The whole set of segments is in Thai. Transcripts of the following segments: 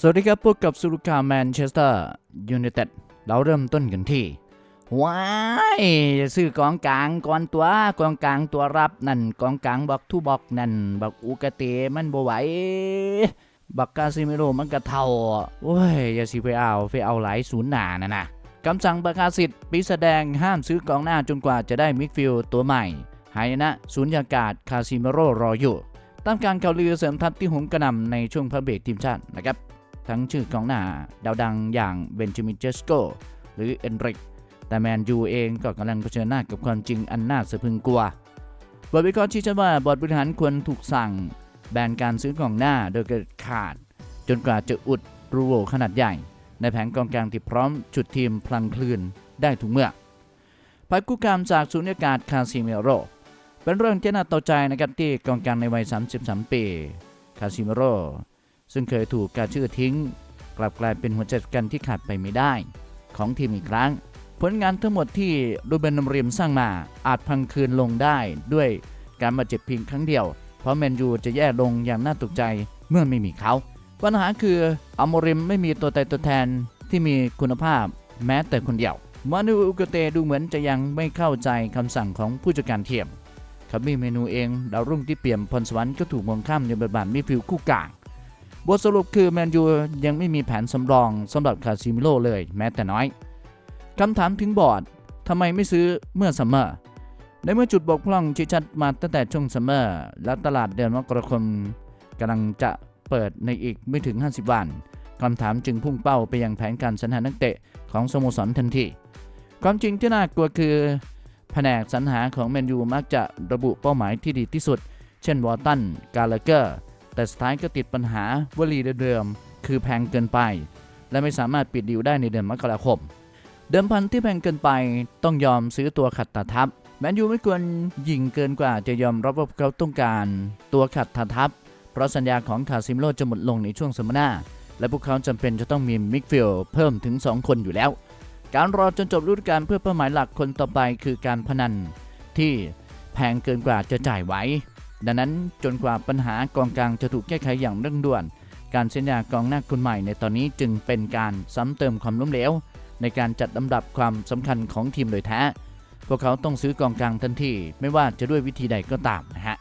สวัสดีครับพบกับสุรุกาแมนเชสเตอร์ยูไนเต็ดเราเริ่มต้นกันที่ว้ายซื้อกองกลางก่อนตัวกองกลางตัวรับนั่นกองกลางบอกทูบอกนั่นบักอุกาเตมันบ่ไหวบักกาซิเมโรมันกระเทาโอ้ยอย่าสิไปเอาไปเอาหลายศูนย์หนานะนะคำสั่งประกาศสิทธิ์ปีแสดงห้ามซื้อกองหน้าจนกว่าจะได้มิดฟิลตัวใหม่ หายนะศูนย์ยากาศคาซิเมโรรออยู่ตามการข่าวลือเสริมทัพที่หุมกระนำในช่วงพักเบรกทีมชาตินะครับ ทั้งชื่อกองหน้าดาวดังอย่างเบนจามินเจสโกหรือเอนริก แต่แมนยูเองก็กำลังเผชิญหน้ากับความจริงอันน่าสะพึงกลัว บทวิเคราะห์ชี้ชัดว่าบอร์ดบริหารควรถูกสั่ง แบนการซื้อกองหน้าโดยเกิดขาด จนกว่าจะอุดรูโวขนาดใหญ่ ในแผงกองกลางที่พร้อมจุดทีมพลังคลื่นได้ทุกเมื่อภายกู้กามจากศูนย์อากาศคาซิเมโรเป็นเรื่องที่น่าตกใจนะครับที่กองกลางในวัย 33 ปี คาซิเมโร ซึ่งเคยถูกการชื่อทิ้ง กลับกลายเป็นหัวใจสำคัญที่ขาดไปไม่ได้ ของทีมอีกครั้ง ผลงานทั้งหมดที่รูเบนนำเรียมสร้างมาอาจพังคืนลงได้ด้วยการบาดเจ็บเพียงครั้งเดียว เพราะแมนยูจะแย่ลงอย่างน่าตกใจเมื่อไม่มีเขา ปัญหาคืออัมโมริมไม่มีตัวตายตัวแทนที่มีคุณภาพแม้แต่คนเดียวมานูอุกเตดูเหมือนจะยังไม่เข้าใจคำสั่งของผู้จัดการทีมครับมีเมนูเองดาวรุ่งที่เปี่ยมพรสวรรค์ก็ถูกมองข้ามในบทบาทมิฟิลคู่กลาง บทสรุปคือแมนยูยังไม่มีแผนสำรองสำหรับคาซิมิโลเลยแม้แต่น้อยคำถามถึงบอร์ดทำไมไม่ซื้อเมื่อซัมเมอร์ในเมื่อจุดบกพร่องชี้ชัดมาตั้งแต่ช่วงซัมเมอร์ และตลาดเดือนมกราคมกำลังจะเปิดในอีกไม่ถึง 50 วันคำถามจึงพุ่งเป้าไปยังแผนการสรรหานักเตะของสโมสรทันที ความจริงที่น่ากลัวคือ แผนกสรรหาของแมนยูมักจะระบุเป้าหมายที่ดีที่สุด เช่นวอตัน กาลาเกอร์ แต่สุดท้ายก็ติดปัญหาวลีเดิมๆคือแพงเกินไป และไม่สามารถปิดดีลได้ในเดือนมกราคม เดิมพันที่แพงเกินไปต้องยอมซื้อตัวขัดตาทับแมนยูไม่ควรยิงเกินกว่าจะยอมรับว่าเขาต้องการตัวขัดตาทับ เพราะสัญญาของคาซิมโลจะหมดลงในช่วงสัมมนาและพวกเขาจำเป็นจะต้องมีมิกฟิลเพิ่มถึง 2 คนอยู่แล้ว การรอจนจบฤดูกาลเพื่อเป้าหมายหลักคนต่อไปคือการพนันที่แพงเกินกว่าจะจ่ายไหว ดังนั้นจนกว่าปัญหากองกลางจะถูกแก้ไขอย่างเร่งด่วน การเซ็นยากองหน้าคนใหม่ในตอนนี้จึงเป็นการซ้ำเติมความล้มเหลวในการจัดลำดับความสำคัญของทีมโดยแท้ พวกเขาต้องซื้อกองกลางทันทีไม่ว่าจะด้วยวิธีใดก็ตามนะฮะ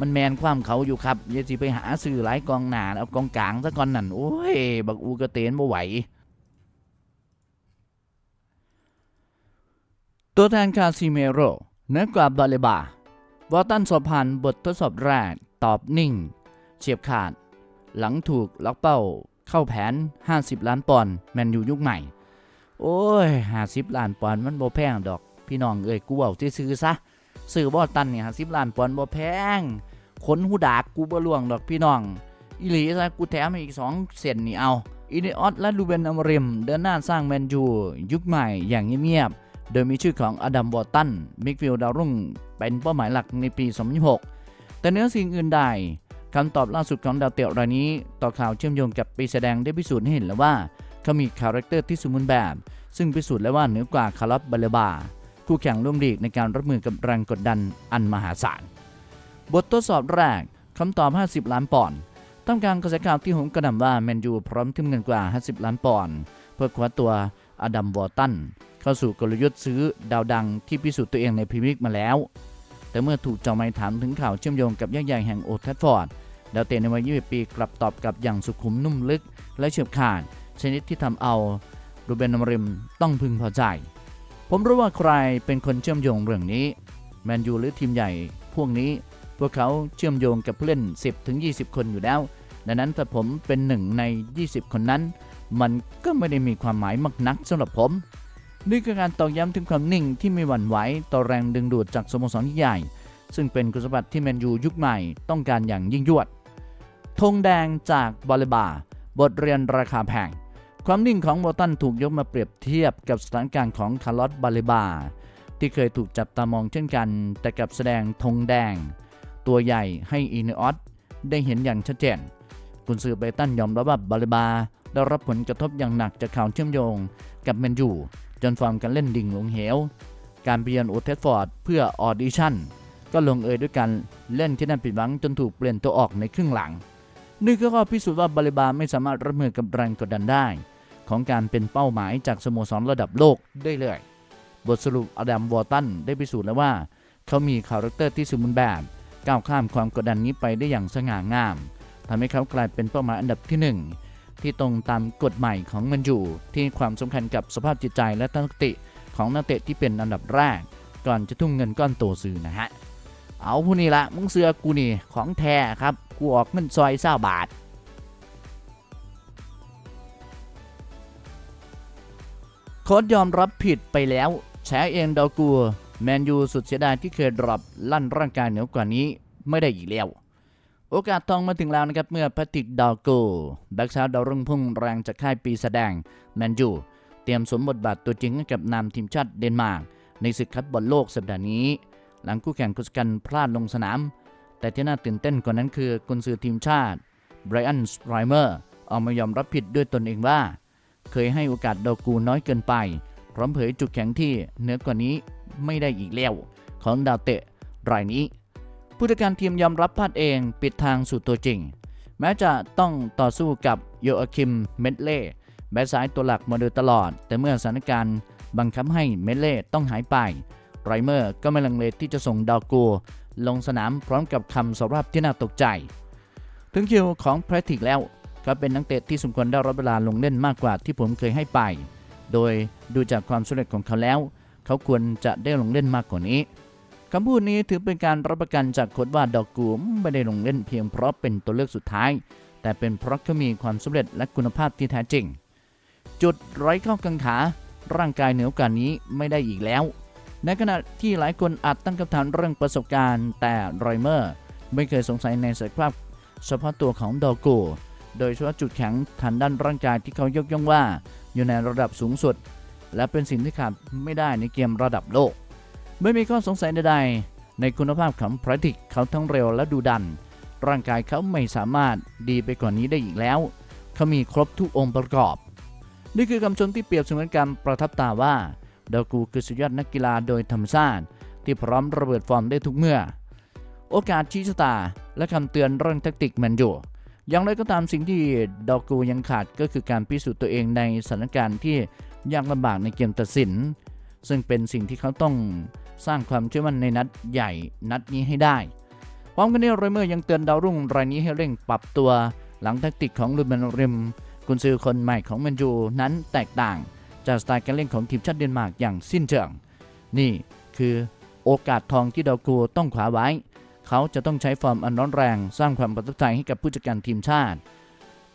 มันแมนความเขาอยู่ครับอย่าสิไปหาซื้อหลายกองหนาเอากองกลางซะก่อนนั่นโอ้ย บักอูกระเตนบ่ไหวตัวแทนคาซิเมโรเนือกว่าบาเลบา วอลตันสอบผ่านบททดสอบแรก ตอบนิ่ง เฉียบขาด หลังถูกล็อกเป้า เข้าแผน 50 ล้านปอนด์แมนยูยุคใหม่ โอ้ย50ล้านปอนด์มันบ่แพงดอก พี่น้องเอ้ยกูเอาที่ซื้อซะซื้อบอลตันเนี่ย50ล้านปอนด์บ่แพงขนหูดากกูบ่ล่วงดอกพี่น้องอีหลีซะกูแถมอีก 2 เซนนี่เอาอินออสและลูเบนอมริม เดินหน้าสร้างแมนยูยุคใหม่อย่างเงียบๆโดยมีชื่อของอดัมวอร์ตันมิกฟิลดาวรุ่ง เป็นเป้าหมายหลักในปี 2026 แต่เนื้อสิ่งอื่นใดคำตอบล่าสุดของดาวเตะรายนี้ ต่อข่าวเชื่อมโยงกับปีแสดงได้พิสูจน์ให้เห็นแล้วว่าเขามีคาแรคเตอร์ที่สมบูรณ์แบบ ซึ่งพิสูจน์แล้วว่าเหนือกว่าคาร์ลอสบาเลบา คู่แข่งร่วมลีกในการรับมือกับแรงกดดันอันมหาศาล บททดสอบแรกคำตอบ 50 ล้านปอนด์ท่ามกลางกระแสข่าวที่โหมกระหน่ำว่าแมนยูพร้อมทุ่มเงินกว่า 50 ล้านปอนด์เพื่อคว้าตัว อดัมวอร์ตันเข้าสู่กลยุทธ์ซื้อดาวดังที่พิสูจน์ตัวเองในพรีเมียร์ลีกมาแล้ว แต่เมื่อถูกจ้าไม้ถามถึงข่าวเชื่อมโยงกับยักษ์ใหญ่แห่งโอทัฟฟอร์ดดาวเตะในวัย21ปีกลับตอบกลับอย่างสุขุมนุ่มลึก และเฉียบขาดชนิดที่ทำเอารูเบนอมริมต้องพึงพอใจ ผมรู้ว่าใครเป็นคนเชื่อมโยงเรื่องนี้แมนยูหรือทีมใหญ่ พวกนี้พวกเขาเชื่อมโยงกับผู้เล่น 10-20 คนอยู่แล้ว ดังนั้นถ้าผมเป็นหนึ่งใน 20 คนนั้น มันก็ไม่ได้มีความหมายมากนักสำหรับผมนี่คือการตอกย้ำถึงความนิ่งที่ไม่หวั่นไหวต่อแรงดึงดูดจากสโมสรที่ใหญ่ ซึ่งเป็นคุณสมบัติที่แมนยูยุคใหม่ต้องการอย่างยิ่งยวดธงแดงจากบอลเลบา บทเรียนราคาแพง ความนิ่งของโมตันถูกยกมาเปรียบเทียบกับสถานการณ์ของคาร์ลอสบาเลบา ที่เคยถูกจับตามองเช่นกัน แต่กับแสดงธงแดง ตัวใหญ่ให้อีเนออสได้เห็นอย่างชัดเจน กุนซือไบตันยอมรับว่าบาเลบา ได้รับผลกระทบอย่างหนักจากข่าวเชื่อมโยง กับแมนยูจนฟอร์มการเล่นดิ่งลงเหว การเปลี่ยนโอเทสฟอร์ดเพื่อออดิชั่น ก็ลงเอยด้วยการเล่นที่น่าผิดหวังจนถูกเปลี่ยนตัวออกในครึ่งหลัง นี่ก็พิสูจน์ว่าบาลิบาไม่สามารถรับมือกับแรงกดดันได้ ของการเป็นเป้าหมายจากสโมสรระดับโลกได้เลย บทสรุปอดัมวอตันได้พิสูจน์แล้วว่า เขามีคาแรคเตอร์ที่สมบูรณ์แบบก้าวข้ามความกดดันนี้ไปได้อย่างสง่างามทำให้เขากลายเป็นเป้าหมายอันดับที่หนึ่ง ที่ตรงตามกฎใหม่ของมันอยู่ ที่ความสำคัญกับสภาพจิตใจและทัศนคติของนักเตะที่เป็นอันดับแรก ก่อนจะทุ่มเงินก้อนโตซื้อนะฮะ เอาผู้นี้ละมึงเสือกูนี่ของแท้ครับ กูออกเงินซอยเศร้าบาทโค้ดยอมรับผิดไปแล้วแฉเองดอกูแมนยูสุดเสียดายที่เคยดรอปลั่นร่างกายเหนือกว่านี้ไม่ได้อีกแล้ว โอกาสทองมาถึงแล้วนะครับเมื่อแพทริกดาวโกแบ็กซ้ายดาวรุ่งพุ่งแรงจากค่ายปีแสดงแมนยูเตรียมสวมบทบาทตัวจริงให้กับนามทีมชาติเดนมาร์กในศึกคัดบอลโลกสัปดาห์นี้ หลังคู่แข่งกุสกันพลาดลงสนาม แต่ที่น่าตื่นเต้นกว่านั้นคือกุนซือทีมชาติไบรอันสไตรเมอร์ออกมายอมรับผิดด้วยตนเองว่า เคยให้โอกาสดาวกูน้อยเกินไป พร้อมเผยจุดแข็งที่เหนือกว่านี้ไม่ได้อีกแล้วของดาวเตะรายนี้ ผู้จัดการทีมยอมรับพลาดเองปิดทางสู่ตัวจริง แม้จะต้องต่อสู้กับโยอาคิมเมดเล่แบ็คซ้ายตัวหลักมาโดยตลอด แต่เมื่อสถานการณ์บังคับให้เมดเล่ต้องหายไปไรเมอร์ก็ไม่ลังเลที่จะส่งดาวกูลงสนามพร้อมกับคำสรภาพที่น่าตกใจ ถึงคิวของแพทริกแล้วก็เป็นนักเตะที่สมควรได้รับเวลาลงเล่นมากกว่าที่ผมเคยให้ไป โดยดูจากความสำเร็จของเขาแล้ว เขาควรจะได้ลงเล่นมากกว่านี้ คำพูดนี้ถือเป็นการรับประกันจากโค้ชว่าดอกกูไม่ได้ลงเล่นเพียงเพราะเป็นตัวเลือกสุดท้าย แต่เป็นเพราะเขามีความสำเร็จและคุณภาพที่แท้จริง จุดไร้ข้อกังขา ร่างกายเหนือกว่านี้ไม่ได้อีกแล้ว ในขณะที่หลายคนอาจตั้งคำถามเรื่องประสบการณ์ แต่รอยเมอร์ไม่เคยสงสัยในศักยภาพเฉพาะตัวของดอกกูโดยเฉพาะจุดแข็งทางด้านร่างกายที่เขายกย่องว่า อยู่ในระดับสูงสุด และเป็นสิ่งที่ขาดไม่ได้ในเกมระดับโลก ไม่มีข้อสงสัยใดๆ ในคุณภาพของพระติกเขาทั้งเร็วและดูดัน ร่างกายเขาไม่สามารถดีไปกว่านนี้ได้อีกแล้ว เขามีครบทุกองค์ประกอบ นี่คือคำชมที่เปรียบเสมือนการประทับตาว่าดากูคือสุดยอดนักกีฬาโดยธรรมชาติ ที่พร้อมระเบิดฟอร์มได้ทุกเมื่อ โอกาสชี้ชะตา และคำเตือนเรื่องแทคติกแมนยูอย่างไรก็ตามสิ่งที่ดอกูยังขาดก็คือการพิสูจน์ตัวเองในสถานการณ์ที่ยากลำบากในเกมตัดสิน ซึ่งเป็นสิ่งที่เขาต้อง สร้างความเชื่อมั่นในนัดใหญ่นัดนี้ให้ได้พร้อมกันนี้โรยเมอร์ยังเตือนดาวรุ่งรายนี้ให้เร่งปรับตัว หลังแทคติกของลูเบนริม กุนซือคนใหม่ของแมนยูนั้นแตกต่าง จากสไตล์การเล่นของทีมชาติเดนมาร์กอย่างสิ้นเชิง นี่คือโอกาสทองที่ดาวกูต้องขวาไว้ เขาจะต้องใช้ฟอร์มอันร้อนแรงสร้างความประทับใจให้กับผู้จัดการทีมชาติ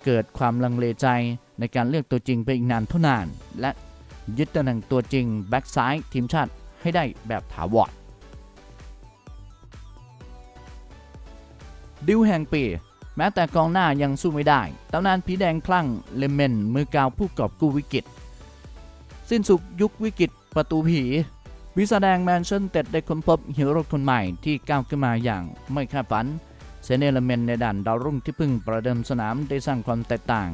เกิดความลังเลใจในการเลือกตัวจริงไปอีกนานเท่านาน และยึดตำแหน่งตัวจริงแบ็กซ้ายทีมชาติ ให้ได้แบบถาวรดิวแห่งปี แม้แต่กองหน้ายังสู้ไม่ได้ตำนานผีแดงคลั่งเลเมนมือกาวผู้กอบกู้วิกฤต สิ้นสุดยุควิกฤตประตูผี วิสาแดงแมนชั่นเต็ดได้ค้นพบฮีโร่คนใหม่ที่ก้าวขึ้นมาอย่างไม่คาดฝันเซเนลเมนในด่านดาวรุ่งที่เพิ่งประเดิมสนามได้สร้างความแตกต่าง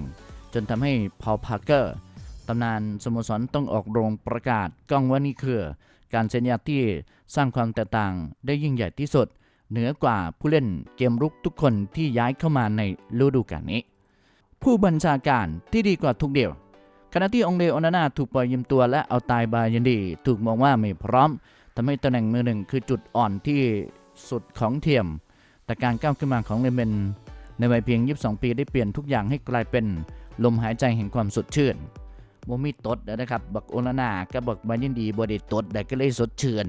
จนทำให้พอลพาร์เกอร์ตำนานสโมสรต้องออกโรงประกาศกล้องว่านี่คือ การเซ็นยาที่สร้างความแตกต่างได้ยิ่งใหญ่ที่สุด เหนือกว่าผู้เล่นเกมรุกทุกคนที่ย้ายเข้ามาในฤดูกาลนี้ ผู้บัญชาการที่ดีกว่าทุกเดียวขณะที่องเลโอนาน่าถูกปล่อยยืมตัวและเอาตายบายันดี ถูกมองว่าไม่พร้อมทำให้ตำแหน่งมือหนึ่งคือจุดอ่อนที่สุดของเทียม แต่การก้าวขึ้นมาของเลเมนในวัยเพียง 22 ปีได้เปลี่ยนทุกอย่างให้กลายเป็นลมหายใจแห่งความสดชื่น โมมีตดนะครับ บักโอนานากับบักบายันดีบไดตดแต่ก็เลยสดเชื่น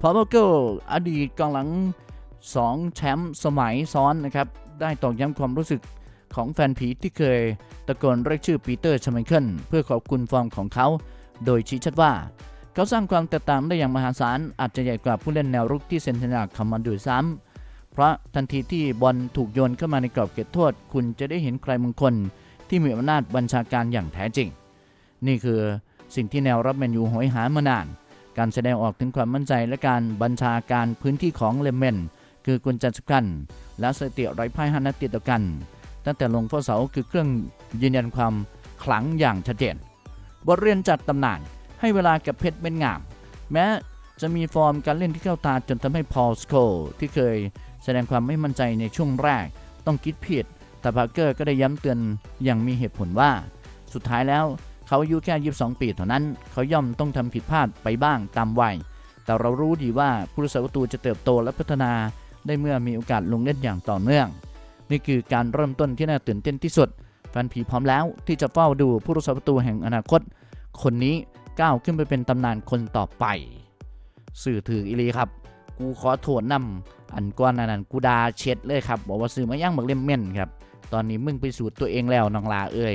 พอเบเกิลอดีตกองหลัง 2 แชมป์สมัยซ้อนนะครับ ได้ตอกย้ำความรู้สึกของแฟนผีที่เคยตะโกนเรียกชื่อปีเตอร์ชมเคิลเพื่อขอบคุณฟอร์มของเขา โดยชี้ชัดว่า เขาสร้างความแตกต่างได้อย่างมหาศาล อาจจะใหญ่กว่าผู้เล่นแนวรุกที่เซ็นสัญญาคำมันดูซ้ำเพราะทันทีที่บอลถูกโยนเข้ามาในกรอบเขตโทษ คุณจะได้เห็นใครบางคนที่มีอำนาจบัญชาการอย่างแท้จริง นี่คือสิ่งที่แนวรับแมนยูโหยหามานาน การแสดงออกถึงความมั่นใจและการบัญชาการพื้นที่ของเลเมนคือกุญแจสำคัญ และสถิติไร้พ่ายห้านัดติดต่อกัน ตั้งแต่ลงเฝ้าเสาคือเครื่องยืนยันความขลังอย่างชัดเจนบทเรียนจากตำนานให้เวลากับเพชรเป็นงาม แม้จะมีฟอร์มการเล่นที่เข้าตาจนทำให้พอลสโคที่เคยแสดงความไม่มั่นใจในช่วงแรก ต้องคิดผิด แต่พาร์เกอร์ก็ได้ย้ำเตือนอย่างมีเหตุผลว่า สุดท้ายแล้ว เขาอายุแค่22ปีเท่านั้น เขาย่อมต้องทำผิดพลาดไปบ้างตามวัย แต่เรารู้ดีว่าผู้รักษาประตูจะเติบโตและพัฒนาได้เมื่อมีโอกาสลงเล่นอย่างต่อเนื่อง นี่คือการเริ่มต้นที่น่าตื่นเต้นที่สุดแฟนผีพร้อมแล้วที่จะเฝ้าดูผู้รักษาประตูแห่งอนาคต คนนี้ก้าวขึ้นไปเป็นตำนานคนต่อไป สื่อถืออีลีครับ กูขอโทษนำอันก้อนอันันกูดาเช็ดเลยครับ บอกว่าซื้อมาย่างบักเล่มเม่นครับ ตอนนี้มึงไปสูตรตัวเองแล้วน้องลาเอ้ย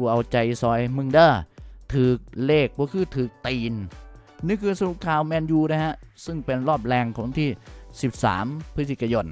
กูเอาใจซอยมึงเด้อถือเลขก็คือถือตีน นี่คือสรุปข่าวแมนยูนะฮะ ซึ่งเป็นรอบแรงของที่ 13 พฤศจิกายน